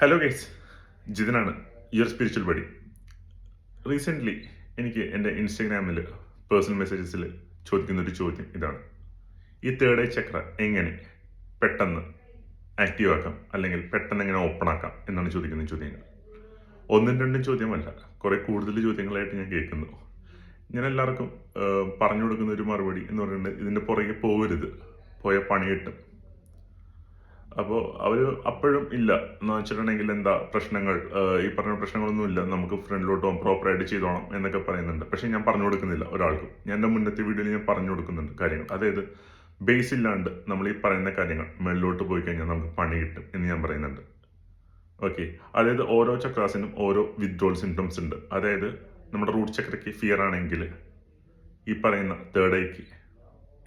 Hello guys ജിതനാണ്. Your spiritual buddy recently എനിക്ക് എന്റെ ഇൻസ്റ്റഗ്രാമിൽ പേഴ്സണൽ മെസ്സേജസിൽ ചോദിക്കുന്ന ഒരു ചോദ്യം ഇതാണ്. ഈ തേർഡ് ഐ ചക്ര എങ്ങനെ പെട്ടെന്ന് ആക്റ്റീവ് ആക്കാം? അല്ലെങ്കിൽ പെട്ടെന്ന് എങ്ങനെ ഓപ്പൺ ആക്കാം? എന്നാണ് ചോദിക്കുന്ന ചോദ്യങ്ങൾ. ഒന്നും രണ്ടും ചോദ്യമല്ല. കുറേ കൂടുതൽ ചോദ്യങ്ങളായിട്ട് ഞാൻ കേൾക്കുന്നു. ഞാൻ എല്ലാവർക്കും പറഞ്ഞു കൊടുക്കുന്ന ഒരു മറുപടി എന്ന് പറയുന്നത് ഇതിന്റെ പുറകെ പോകരുത്. പോയ പണി കിട്ടും. അപ്പോൾ അവർ അപ്പോഴും ഇല്ല. എന്ന് വെച്ചിട്ടുണ്ടെങ്കിൽ എന്താ പ്രശ്നങ്ങൾ? ഈ പറഞ്ഞ പ്രശ്നങ്ങളൊന്നും ഇല്ല. നമുക്ക് ഫ്രണ്ടിലോട്ട് പോകാം പ്രോപ്പറായിട്ട് ചെയ്തോണം എന്നൊക്കെ പറയുന്നുണ്ട്. പക്ഷേ ഞാൻ പറഞ്ഞു കൊടുക്കുന്നില്ല ഒരാൾക്കും. ഞാൻ എന്റെ മുന്നത്തെ വീഡിയോയിൽ ഞാൻ പറഞ്ഞു കൊടുക്കുന്നുണ്ട് കാര്യങ്ങൾ. അതായത് ബേസ് ഇല്ലാണ്ട് നമ്മൾ ഈ പറയുന്ന കാര്യങ്ങൾ മേളിലോട്ട് പോയി കഴിഞ്ഞാൽ നമുക്ക് പണി കിട്ടും എന്ന് ഞാൻ പറയുന്നുണ്ട്. ഓക്കെ അതായത് ഓരോ ചക്രാസിനും ഓരോ വിത്ഡ്രോൾ സിംറ്റംസ് ഉണ്ട്. അതായത് നമ്മുടെ റൂട്ട് ചക്രയ്ക്ക് ഫിയർ ആണെങ്കിൽ ഈ പറയുന്ന തേർഡ് ഐക്ക്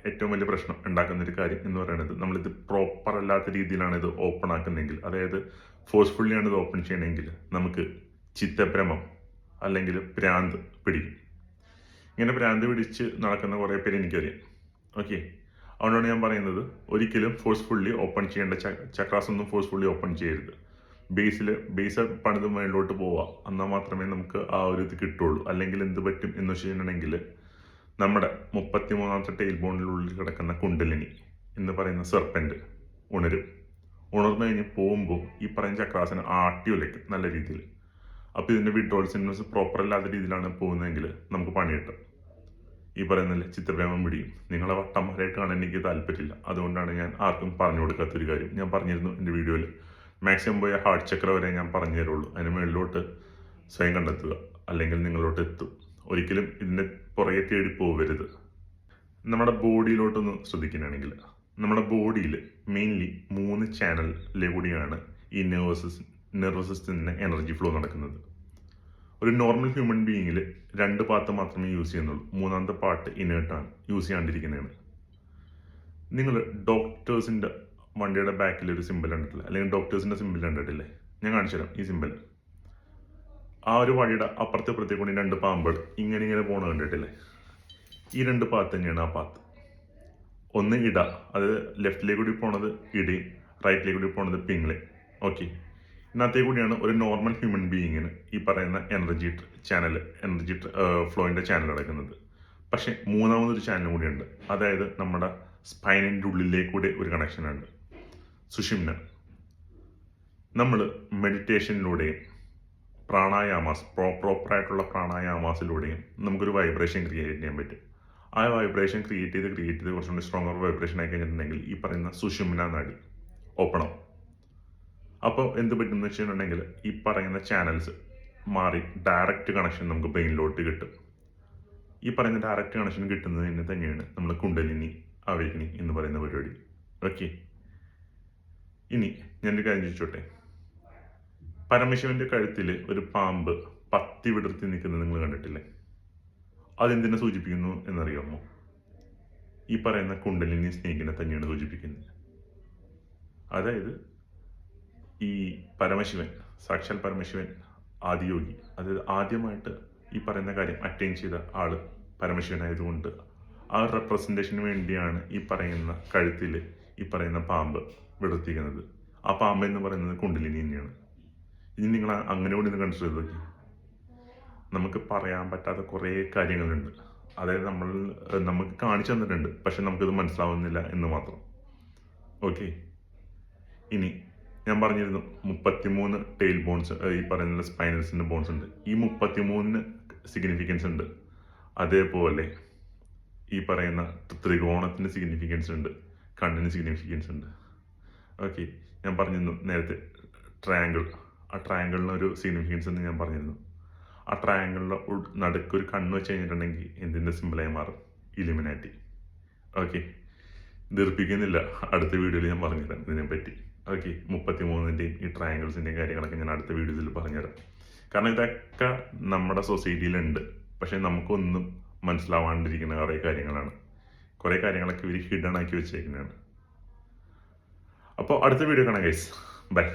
ഏറ്റവും വലിയ പ്രശ്നം ഉണ്ടാക്കുന്ന ഒരു കാര്യം എന്ന് പറയുന്നത് നമ്മളിത് പ്രോപ്പർ അല്ലാത്ത രീതിയിലാണ് ഇത് ഓപ്പൺ ആക്കുന്നതെങ്കിൽ അതായത് ഫോഴ്സ്ഫുള്ളി ആണ് ഇത് ഓപ്പൺ ചെയ്യണമെങ്കിൽ നമുക്ക് ചിത്തഭ്രമം അല്ലെങ്കിൽ ഭ്രാന്ത് പിടിക്കും. ഇങ്ങനെ ഭ്രാന്ത് പിടിച്ച് നടക്കുന്ന കുറേ പേര് എനിക്കറിയാം. ഓക്കെ അതുകൊണ്ടാണ് ഞാൻ പറയുന്നത് ഒരിക്കലും ഫോഴ്സ്ഫുള്ളി ഓപ്പൺ ചെയ്യേണ്ട ചക്രാസ് ഒന്നും ഫോഴ്സ്ഫുള്ളി ഓപ്പൺ ചെയ്യരുത്. ബേസിൽ ബേസ് പണിത് മേളിലോട്ട് പോവാം. എന്നാൽ മാത്രമേ നമുക്ക് ആ ഒരു ഇത് കിട്ടുള്ളൂ. അല്ലെങ്കിൽ എന്ത് പറ്റും എന്ന് വെച്ചിട്ടുണ്ടെങ്കിൽ നമ്മുടെ മുപ്പത്തിമൂന്നാമത്തെ ടെയിൽ ബോണിനുള്ളിൽ കിടക്കുന്ന കുണ്ടലിനി എന്ന് പറയുന്ന സെർപ്പന്റ് ഉണരും. ഉണർന്നു കഴിഞ്ഞ് പോകുമ്പോൾ ഈ പറയുന്ന ചക്രാസന ആട്ടി ഉലയ്ക്കും നല്ല രീതിയിൽ. അപ്പോൾ ഇതിന്റെ വിഡ്രോൾ സിംറ്റംസ് പ്രോപ്പർ അല്ലാത്ത രീതിയിലാണ് പോകുന്നതെങ്കിൽ നമുക്ക് പണി കിട്ടും. ഈ പറയുന്നില്ല ചിത്രപ്രേമം പിടിയും. നിങ്ങളെ വട്ടന്മാരായിട്ട് കാണാൻ എനിക്ക് താല്പര്യമില്ല. അതുകൊണ്ടാണ് ഞാൻ ആർക്കും പറഞ്ഞു കൊടുക്കാത്തൊരു കാര്യം. ഞാൻ പറഞ്ഞിരുന്നു എന്റെ വീഡിയോയിൽ മാക്സിമം പോയ ഹാർട്ട് ചക്ര വരെ ഞാൻ പറഞ്ഞു തരുള്ളൂ. അതിന് മുകളിലോട്ട് സ്വയം കണ്ടെത്തുക. അല്ലെങ്കിൽ നിങ്ങളോട്ട് എത്തും. ഒരിക്കലും ഇതിന്റെ പുറകെ തേടി പോകരുത് നമ്മുടെ ബോഡിയിലോട്ടൊന്ന് ശ്രദ്ധിക്കുകയാണെങ്കിൽ നമ്മുടെ ബോഡിയിൽ മെയിൻലി മൂന്ന് ചാനലിലെ കൂടിയാണ് ഈ നെർവസ് നെർവസ് സിസ്റ്റത്തിന്റെ എനർജി ഫ്ലോ നടക്കുന്നത്. ഒരു നോർമൽ ഹ്യൂമൻ ബീയിങ്ങിൽ രണ്ട് പാർട്ട് മാത്രമേ യൂസ് ചെയ്യുന്നുള്ളൂ. മൂന്നാമത്തെ പാർട്ട് ഇനേർട്ടാണ് യൂസ് ചെയ്യാണ്ടിരിക്കുന്നതാണ്. നിങ്ങൾ ഡോക്ടേഴ്സിന്റെ വണ്ടിയുടെ ബാക്കിൽ ഒരു സിമ്പിൾ കണ്ടിട്ടില്ല? അല്ലെങ്കിൽ ഡോക്ടേഴ്സിന്റെ സിമ്പിൾ കണ്ടിട്ടില്ലേ? ഞാൻ കാണിച്ചു തരാം ഈ സിമ്പിൾ ആ ഒരു വഴിയുടെ അപ്പുറത്തെ ഇപ്പുറത്തെ കൂടി രണ്ട് പാമ്പുകൾ ഇങ്ങനെ ഇങ്ങനെ പോണ കണ്ടിട്ടില്ലേ? ഈ രണ്ട് പാത്ത് തന്നെയാണ് ആ പാത്ത് ഒന്ന് ഇട അത് ലെഫ്റ്റിലേക്ക് കൂടി പോണത് ഇടി റൈറ്റിലേക്ക് കൂടി പോണത് പിങ്ങളെ ഓക്കെ ഇന്നത്തെ കൂടിയാണ് ഒരു നോർമൽ ഹ്യൂമൻ ബീയിങ്ങിന് ഈ പറയുന്ന എനർജി ചാനൽ എനർജി ഫ്ലോയിന്റെ ചാനൽ നടക്കുന്നത് പക്ഷേ മൂന്നാമതൊരു ചാനൽ കൂടിയുണ്ട്. അതായത് നമ്മുടെ സ്പൈനിന്റെ ഉള്ളിലേക്ക് കൂടി ഒരു കണക്ഷനുണ്ട് സുഷിമ്ന നമ്മൾ മെഡിറ്റേഷനിലൂടെയും പ്രാണായാമാസ് പ്രോ പ്രോപ്പറായിട്ടുള്ള പ്രാണായാമാസിലൂടെയും നമുക്കൊരു വൈബ്രേഷൻ ക്രിയേറ്റ് ചെയ്യാൻ പറ്റും. ആ വൈബ്രേഷൻ ക്രിയേറ്റ് ചെയ്ത് ക്രിയേറ്റ് ചെയ്ത് കുറച്ചുകൂടി സ്ട്രോങ്ങർ വൈബ്രേഷൻ ആയി കഴിഞ്ഞിട്ടുണ്ടെങ്കിൽ ഈ പറയുന്ന സുഷുമ്ന നാടി ഓപ്പണം. അപ്പോൾ എന്ത് പറ്റും എന്ന് വെച്ചിട്ടുണ്ടെങ്കിൽ ഈ പറയുന്ന ചാനൽസ് മാറി ഡയറക്റ്റ് കണക്ഷൻ നമുക്ക് ബ്രെയിനിലോട്ട് കിട്ടും. ഈ പറയുന്ന ഡയറക്റ്റ് കണക്ഷൻ കിട്ടുന്നതിന് തന്നെയാണ് നമ്മൾ കുണ്ടലിനി അവേക്കിനി എന്ന് പറയുന്ന പരിപാടി. ഓക്കെ ഇനി ഞാനൊരു കാര്യം ചോദിച്ചോട്ടെ? പരമശിവന്റെ കഴുത്തിൽ ഒരു പാമ്പ് പത്തി വിടർത്തി നിൽക്കുന്നത് നിങ്ങൾ കണ്ടിട്ടില്ലേ? അതെന്തിനെ സൂചിപ്പിക്കുന്നു എന്നറിയാമോ? ഈ പറയുന്ന കുണ്ടലിനി സ്നേഹിനെ തന്നെയാണ് സൂചിപ്പിക്കുന്നത്. അതായത് ഈ പരമശിവൻ സാക്ഷാൽ പരമശിവൻ ആദിയോഗി അതായത് ആദ്യമായിട്ട് ഈ പറയുന്ന കാര്യം അറ്റൈൻ ചെയ്ത ആൾ പരമശിവനായതുകൊണ്ട് ആ റെപ്രസെന്റേഷന് വേണ്ടിയാണ് ഈ പറയുന്ന കഴുത്തിൽ ഈ പറയുന്ന പാമ്പ് വിടർത്തിക്കുന്നത് ആ പാമ്പ് എന്ന് പറയുന്നത് കുണ്ടലിനി തന്നെയാണ്. ഇനി നിങ്ങൾ അങ്ങനെ കൂടി ഒന്ന് കൺസിഡർ ചെയ്ത് നോക്കി. നമുക്ക് പറയാൻ പറ്റാത്ത കുറേ കാര്യങ്ങളുണ്ട്. അതായത് നമ്മൾ നമുക്ക് കാണിച്ചു തന്നിട്ടുണ്ട് പക്ഷെ നമുക്കിത് മനസ്സിലാവുന്നില്ല എന്ന് മാത്രം. ഓക്കെ? ഇനി ഞാൻ പറഞ്ഞിരുന്നു മുപ്പത്തിമൂന്ന് ടെയിൽ ബോൺസ് ഈ പറയുന്ന സ്പൈനൽസിന്റെ ബോൺസ് ഉണ്ട്. ഈ മുപ്പത്തിമൂന്നിന് സിഗ്നിഫിക്കൻസ് ഉണ്ട്. അതേപോലെ ഈ പറയുന്ന ത്രികോണത്തിന് സിഗ്നിഫിക്കൻസ് ഉണ്ട് കണ്ണിന് സിഗ്നിഫിക്കൻസ് ഉണ്ട്. ഓക്കെ? ഞാൻ പറഞ്ഞിരുന്നു നേരത്തെ ട്രയാങ്കിൾ ആ ട്രയാങ്കിളിന് ഒരു സിഗ്നിഫിക്കൻസ് എന്ന് ഞാൻ പറഞ്ഞിരുന്നു. ആ ട്രയാങ്കിളിന്റെ നടുക്ക് ഒരു കണ്ണ് വെച്ച് കഴിഞ്ഞിട്ടുണ്ടെങ്കിൽ എന്തിന്റെ സിമ്പിളായി മാറും? ഇലിമിനാറ്റി ഓക്കെ ദീർപ്പിക്കുന്നില്ല. അടുത്ത വീഡിയോയിൽ ഞാൻ പറഞ്ഞുതരാം ഇതിനെപ്പറ്റി. ഓക്കെ മുപ്പത്തി മൂന്നിന്റെയും ഈ ട്രയാങ്കിൾസിന്റെയും കാര്യങ്ങളൊക്കെ ഞാൻ അടുത്ത വീഡിയോയിൽ പറഞ്ഞുതരാം. കാരണം ഇതൊക്കെ നമ്മുടെ സൊസൈറ്റിയിലുണ്ട് പക്ഷേ നമുക്കൊന്നും മനസ്സിലാവാണ്ടിരിക്കുന്ന കുറേ കാര്യങ്ങളാണ്. കുറേ കാര്യങ്ങളൊക്കെ ഇവർ ഹിഡൺ ആക്കി വെച്ചേക്കുന്നതാണ്. അപ്പോൾ അടുത്ത വീഡിയോ കാണാം ഗൈസ് ബൈ